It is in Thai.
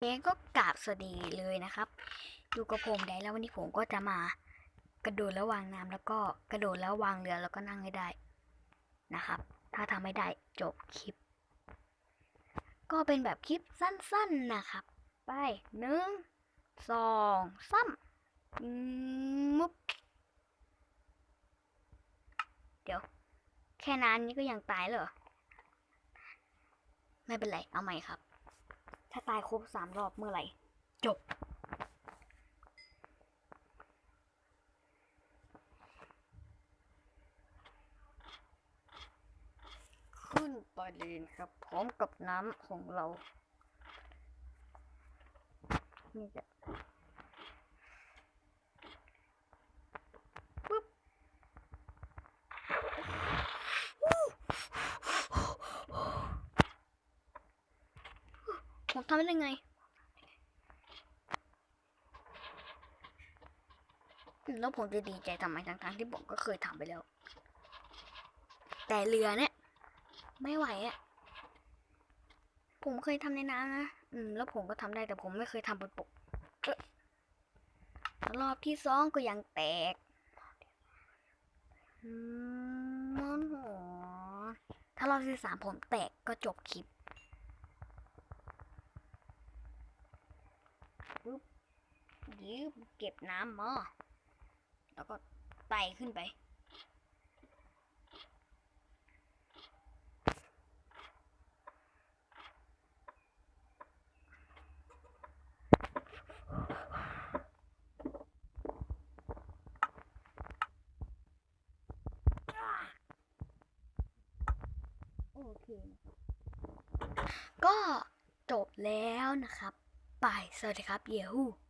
เองก็กราบสวัสดีเลยนะครับ อยู่กับผมได้แล้ววันนี้ผมก็จะมา กระโดดแล้ววางน้ำแล้วก็กระโดดแล้ววางเรือแล้วก็นั่งให้ได้นะครับ ถ้าทำไม่ได้จบคลิป ก็เป็นแบบคลิปสั้นๆนะครับ ไปหนึ่งสองสามอืมมุบเดี๋ยว แค่นั้นนี่ก็ยังตายเหรอ ไม่เป็นไร เอาใหม่ครับ ถ้าตายครบสามรอบเมื่อไหร่ จบ ขึ้นไปเลยนครับ พร้อมกับน้ำของเรา นี่จะ ผมทำได้ไงแล้วผมจะดีใจทำไมทั้งๆที่ผมก็เคยทำไปแล้ว แต่เรือเนี่ย ไม่ไหวอะ่ะ ผมเคยทำในน้ำนะ อืม แล้วผมก็ทำได้แต่ผมไม่เคยทำบนบกเอ๊ะรอบที่สองก็ยังแตกอืมมันหัวถ้ารอบที่สามผมแตกก็จบคลิป ปึ๊บยืบเก็บน้ำมาแล้วก็ไต่ขึ้นไป โอเค ก็จบแล้วนะครับ ไปสวัสดีครับ เยฮู